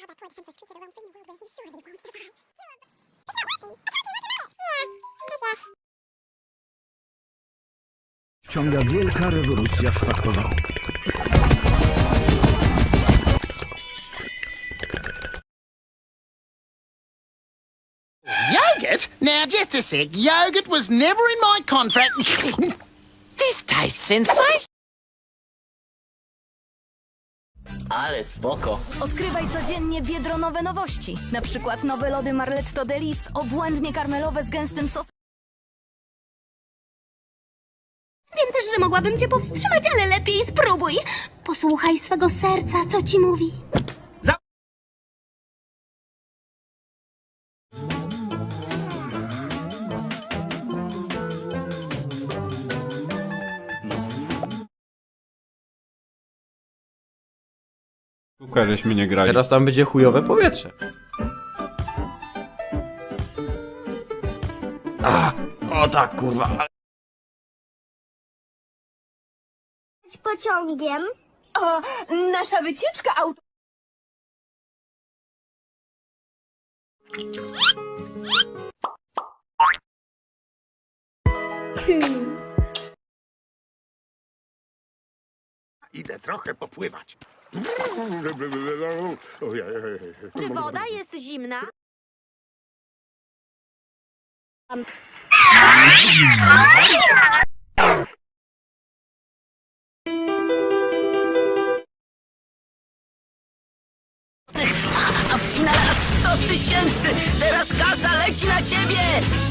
how that poor defenseless creature roam free in a world where he surely won't survive. It's not working. I told you what about it. Yeah, I guess. Ciąga wielka rewolucja w faktowaniu. Yogurt? Now, just a sec. Yogurt was never in my contract. this tastes sensational. Ale spoko. Odkrywaj codziennie biedronowe nowości. Na przykład nowe lody Marletto Delis, obłędnie karmelowe z gęstym sosem. Wiem też, że mogłabym cię powstrzymać, ale lepiej spróbuj. Posłuchaj swego serca, co ci mówi. Kuka, żeśmy nie grali. Teraz tam będzie chujowe powietrze. A, o tak, kurwa. Pociągiem. O, nasza wycieczka auto... Idę trochę popływać. Czy woda jest zimna? Na sto tysięcy! Teraz kasa leci na ciebie!